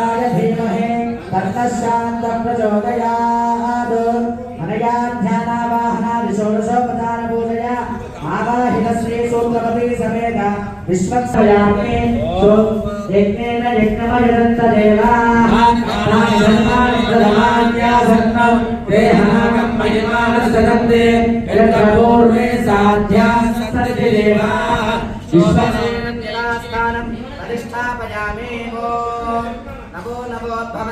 ధర్మాయ ధీమహి తన్నశాంత ప్రచోదయాత్ అనయాధ్యానావాహనాది షోడశోపచార పూజయ ఆవాహిత శ్రీ సూక్తపతి సమేత విశ్వక్షయామి యజ్ఞేన యజ్ఞమయదంత దేవాః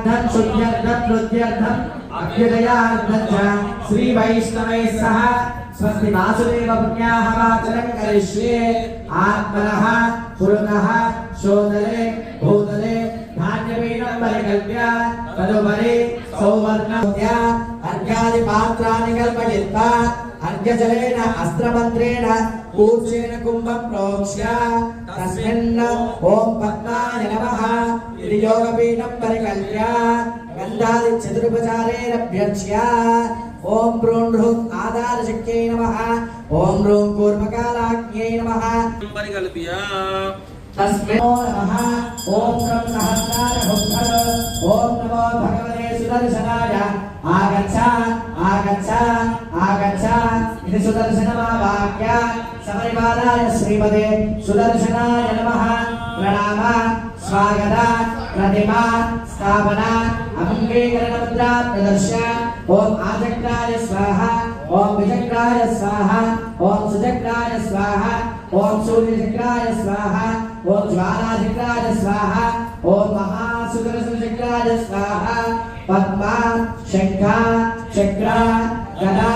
शोभनार्थं शुद्ध्यर्थं वृद्ध्यर्थम् अभ्युदयार्थं च श्रीवैष्णवैः सह स्वस्ति वासुदेव पुण्याः वाचनं करिष्ये आत्मनः पुरुतः शोदरे भूतले धान्यपीठं परिकल्प्य तदुपरि सौवर्णस्य अर्घ्यादिपात्राणि कल्पयित्वा अर्घ्यजलेन अस्त्रमन्त्रेण कूर्चेन कुम्भं प्रोक्ष्य तस्मिन् ॐ पद्माय नमः నిర్యోగపీఠం పరికల్య గంధాది చతుర్భుజారేరభ్యర్చ్య ఓం భ్రూం హృం ఆధారశక్త్యై నమ. ఓం భ్రూం కూర్మకాలాజ్ఞై నమ. పరికల్ప్య. తస్మై నమ ఓం భ్రం సహస్రార భుక్తః ఓం నమో భగవతే సుదర్శనాయ. ఆగచ్చ ఆగచ్చ ఆగచ్చ. ఇది సుదర్శనమావాక్య. సమరిపాదాయ శ్రీపదే సుదర్శనాయ నమ. ప్రణామ స్వాగత. प्रतिमा स्थापना अङ्गीकरणमुद्रा प्रदर्श्य ॐ आचक्राय स्वाहा ॐ विचक्राय स्वाहा ॐ सुचक्राय स्वाहा ॐ सूर्यचक्राय स्वाहा ॐ ज्वालाचक्राय स्वाहा ॐ महासुदर्शनचक्राय स्वाहा पद्मा शङ्ख चक्र गदा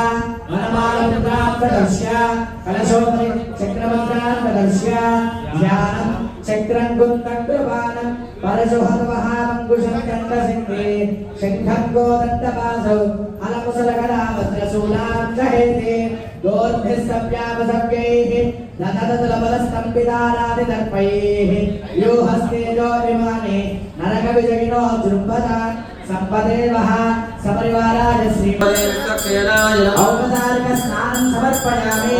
वनमालमुद्रा प्रदर्श्य कलशोपरि चक्रमुद्रा प्रदर्श्य ध्यानं चक्रं పరశుహర్వహామంకుశం దండసింహే శంఖంగో దండపాసౌ అలముసలకరాభద్రశూలాంధేతే దోర్భిః సవ్యామసవ్యైః ననదతులబలస్తంభితారాదిదర్పైః వ్యూహస్తేజో సపరివారాయ స్నానం సమర్పయామి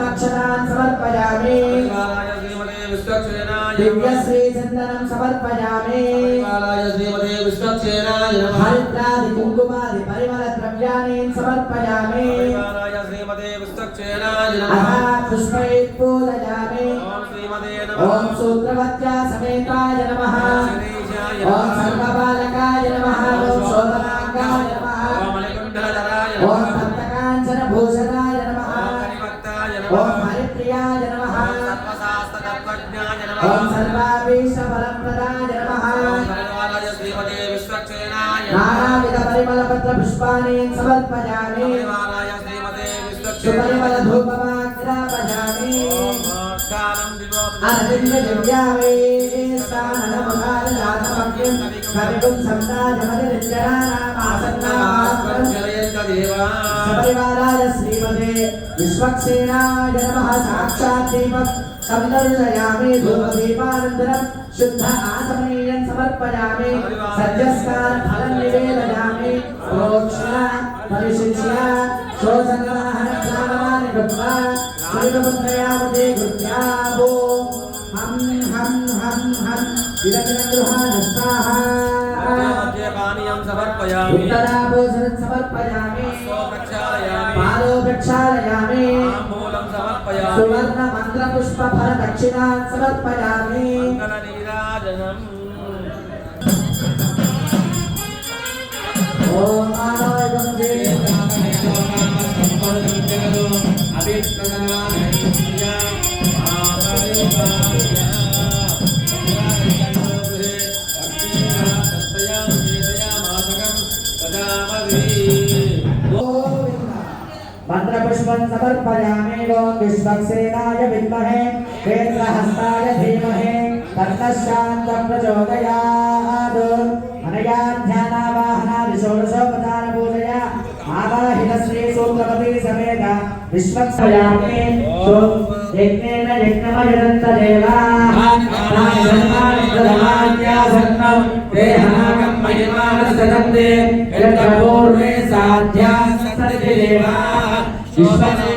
दिव्यश्रीचन्दनं समर्पयामि हरिद्रादि कुङ्कुमादि परिमलद्रव्याणि समर्पयामि अथ पुष्पैः पूजयामि ॐ सूत्रवत्या समेताय नमः ॐ सर्वबालकाय नमः ॐ शोभनाङ्गाय नमः ॐ भक्तकाञ्चनभूषणाय नमः ॐ हरिप्रियाय नमः ఓం సర్వాభీష పరప్రదాయ నమః నానావిధ పరిమళ పత్ర పుష్పాని సమర్పయామి సుపరిమళ ధూపమాగ్రాపయామి అరవింద దివ్యావే స్థానముఖాయ జాతమగ్యం కవికుం సంతాజమతి सपरिवाराय श्रीमते विश्वक्सेनाय नमः साक्षात् दीपं संदर्शयामि धूपदीपानन्तरं शुद्ध आचमनीयं समर्पयामि सद्यस्कार फलं निवेदयामि प्रोक्ष्य परिशिष्य शोषणाहनक्षामानि कृत्वा श्रीमपुत्रयामते कृत्याभो हं हं हं हं विदग्नगृहाण पानीयं समर्पयामि उत्तराभूषणं समर्पयामि प्रक्षालयामि पादौ प्रक्षालयामि ताम्बूलं समर्पयामि सुवर्णमन्त्रपुष्पफलदक्षिणान् समर्पयामि मङ्गलनीराजनम् ॐ मानवं देवतामने लोकामस्तं परं जगदो अभिप्रदनामहि మంత్రపుష్పం సమర్పయామి విశ్వక్సేనాయ విద్మహే కేంద్రహస్తాయ ధీమహే తన్నశాంతం ప్రచోదయాత్ అనయా ధ్యానావాహనాది షోడశోపచార పూజయ ఆవాహిత శ్రీ సూత్రపతి సమేత విశ్వక్సయామి యజ్ఞేన యజ్ఞమయదంత దేవా ధర్మాన్యాసన్నం దేహాకం మహిమానసదంతే పూర్వే You.